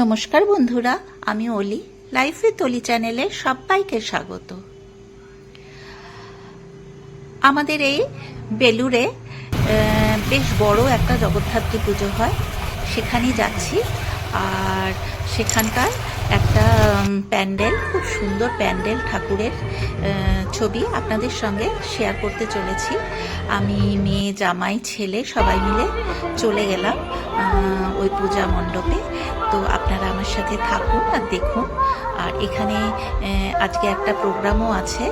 নমস্কার বন্ধুরা, আমি অলি, লাইফ উইথ অলি চ্যানেলে সবাইকে স্বাগত। আমাদের এই বেলুরে বেশ বড় একটা জগদ্ধাত্রী পুজো হয়। সেখানেই যাচ্ছি। আর সেখানকার একটা প্যান্ডেল, খুব সুন্দর প্যান্ডেল ঠাকুরের ছবি আপনাদের সঙ্গে শেয়ার করতে চলেছি। আমি মেয়ে, জামাই, ছেলে সবাই মিলে চলে গেলাম ওই পূজা মণ্ডপে। তো আপনারা আমার সাথে থাকুন আর দেখুন। আর এখানে আজকে একটা প্রোগ্রামও আছে,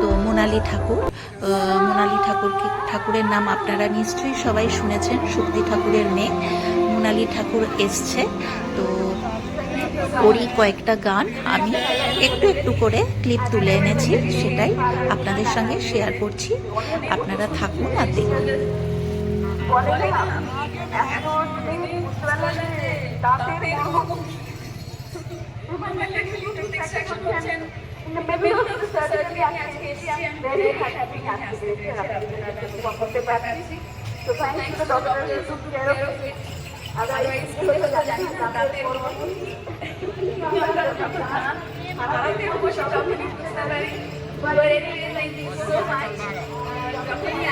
তো মোনালি ঠাকুর মোনালি ঠাকুরকে, ঠাকুরের নাম আপনারা নিশ্চয়ই সবাই শুনেছেন, শক্তি ঠাকুরের মেয়ে মোনালি ঠাকুর এসছে। তো ওরই কয়েকটা গান আমি একটু একটু করে ক্লিপ তুলে এনেছি, সেটাই আপনাদের সঙ্গে শেয়ার করছি। আপনারা থাকুন আর দেখুন। Maybe also certainly আজকে এসে আমি very happy আজকে এসে আপনাদের করতে পারছি তো thank you doctor Yusuf care of it otherwise কি হতো জানি না তাতে করবো আমাদের অবশ্য যখন বুঝতে পারি But anyway, thank you so much. যখনই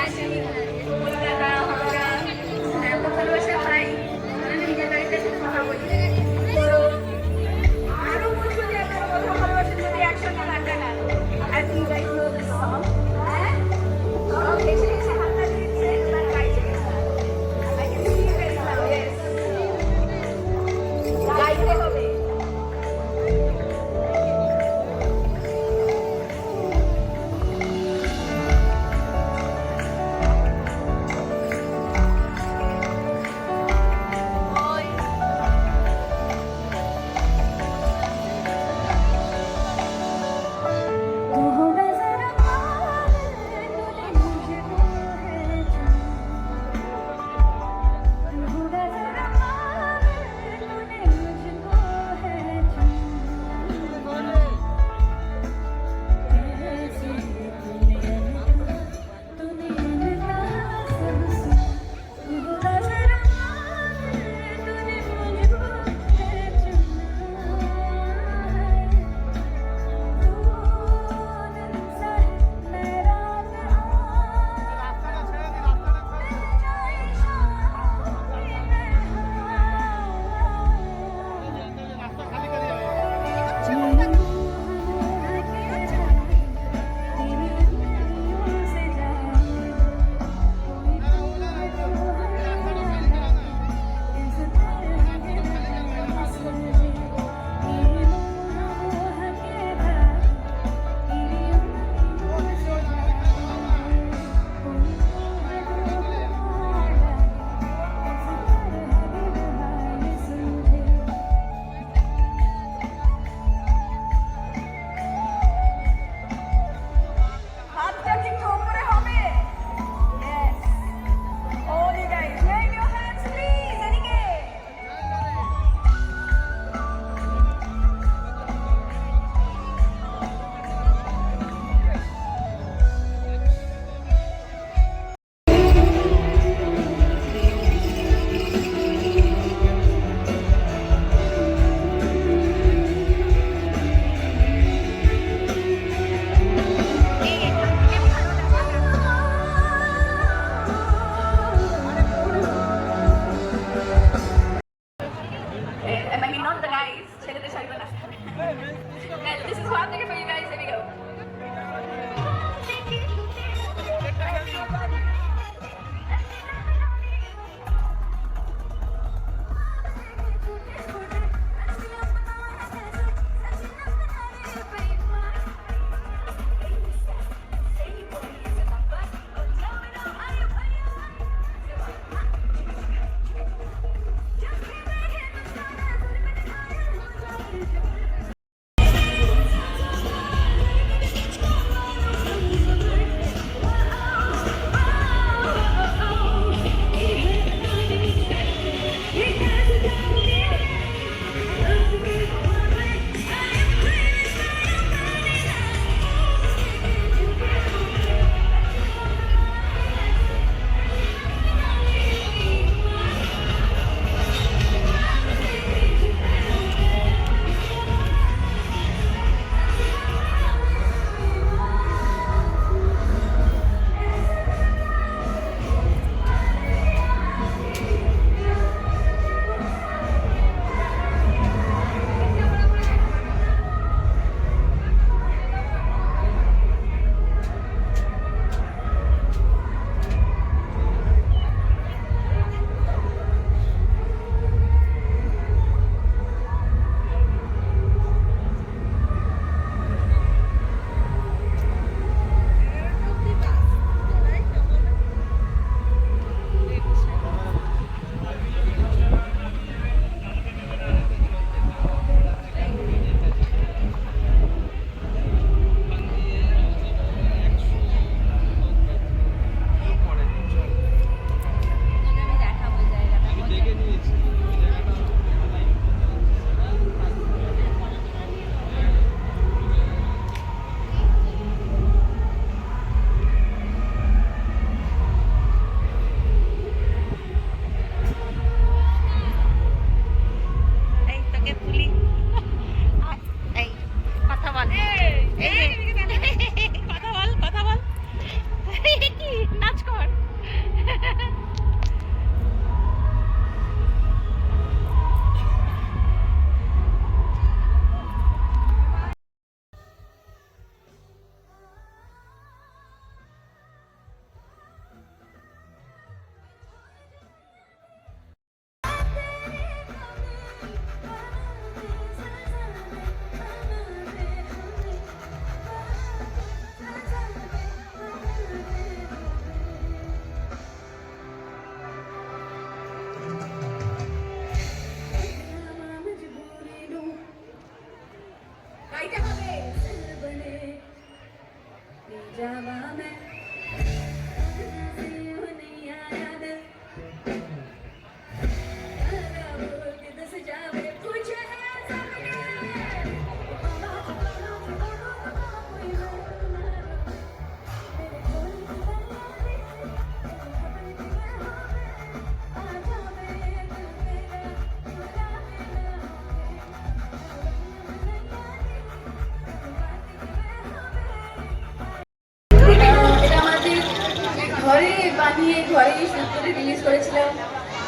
বানিয়ে ঘরে করে রিলিজ করেছিলাম।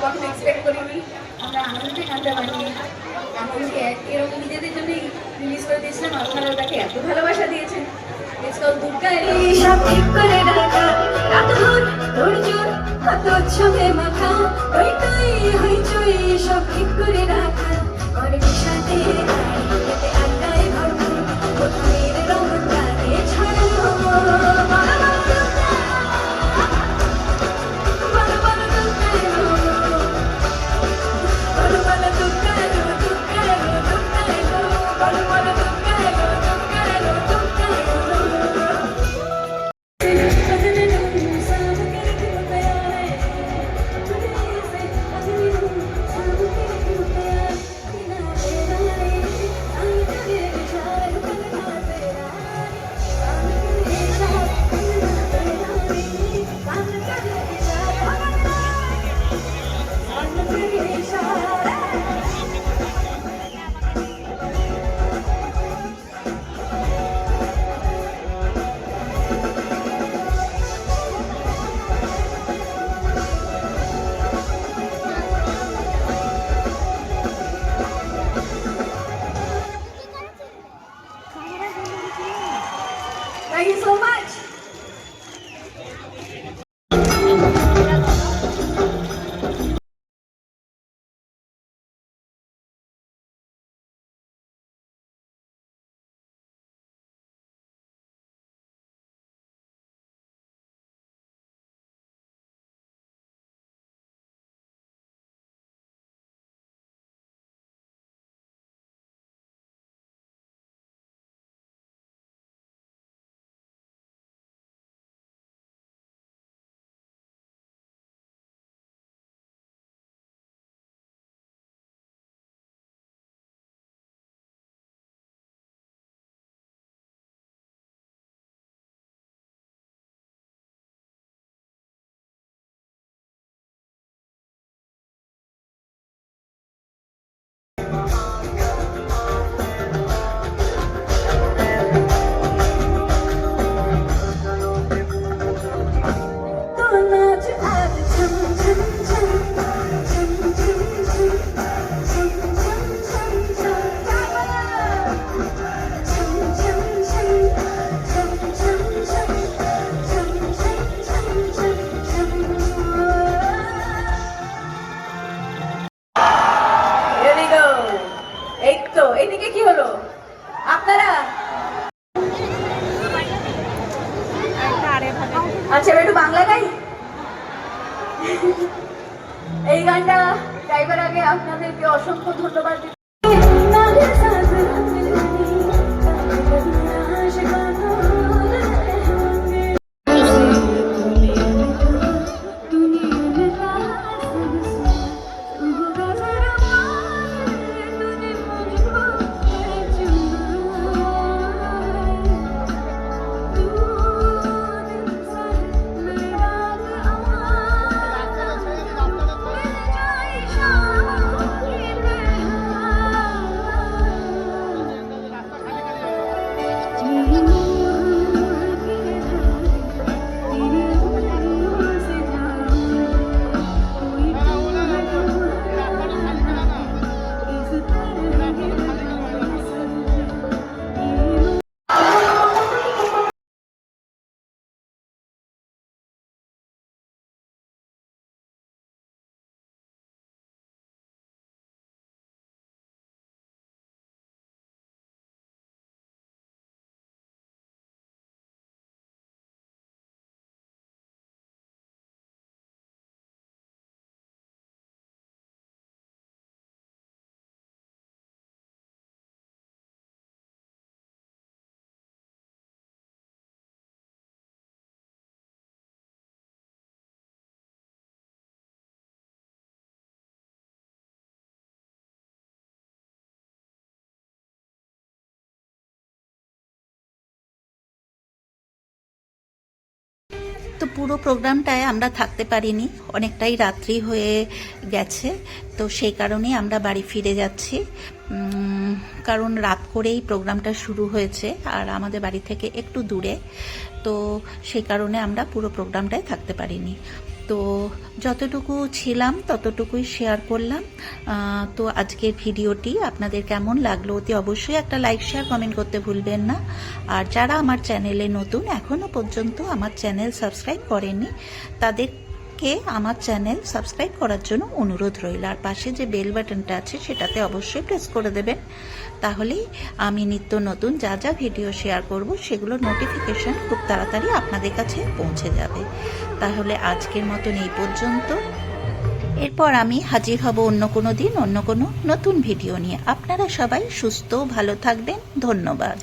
কখনো এক্সপেক্ট করিনি। আমরা আনন্দে গানটা বানিয়ে আমাদেরকে এরকম নিজেদের জন্যই রিলিজ করে দিয়েছিলাম। আপনারা ওটাকে এত ভালোবাসা দিয়েছেন। ইটস দুর্গা সব ঠিক করে রাখা? রাত ভোর তোর কত ছবে মাখা সব ঠিক করে রাখা? করবি সাথে তো পুরো প্রোগ্রামটায় আমরা থাকতে পারিনি। অনেকটাই রাত্রি হয়ে গেছে। তো সেই কারণেই আমরা বাড়ি ফিরে যাচ্ছি। কারণ রাত করেই প্রোগ্রামটা শুরু হয়েছে আর আমাদের বাড়ি থেকে একটু দূরে। তো সেই কারণে আমরা পুরো প্রোগ্রামটায় থাকতে পারিনি। তো যতটুকু ছিলাম, ততটুকুই শেয়ার করলাম। তো আজকের ভিডিওটি আপনাদের কেমন লাগল অতি অবশ্যই একটা লাইক শেয়ার কমেন্ট করতে ভুলবেন না। আর যারা আমার চ্যানেলে নতুন এখনও পর্যন্ত আমার চ্যানেল সাবস্ক্রাইব করেননি তাদেরকে আমার চ্যানেল সাবস্ক্রাইব করার জন্য অনুরোধ রইল। আর পাশে যে বেল বাটনটা আছে, সেটাতে অবশ্যই প্রেস করে দেবেন। তাহলেই আমি নিত্য নতুন যা যা ভিডিও শেয়ার করব সেগুলোর নোটিফিকেশন খুব তাড়াতাড়ি আপনাদের কাছে পৌঁছে যাবে। তাহলে আজকের মতন এই পর্যন্ত। এরপর আমি হাজির হব অন্য কোনো দিন, অন্য কোনো নতুন ভিডিও নিয়ে। আপনারা সবাই সুস্থ, ভালো থাকবেন। ধন্যবাদ।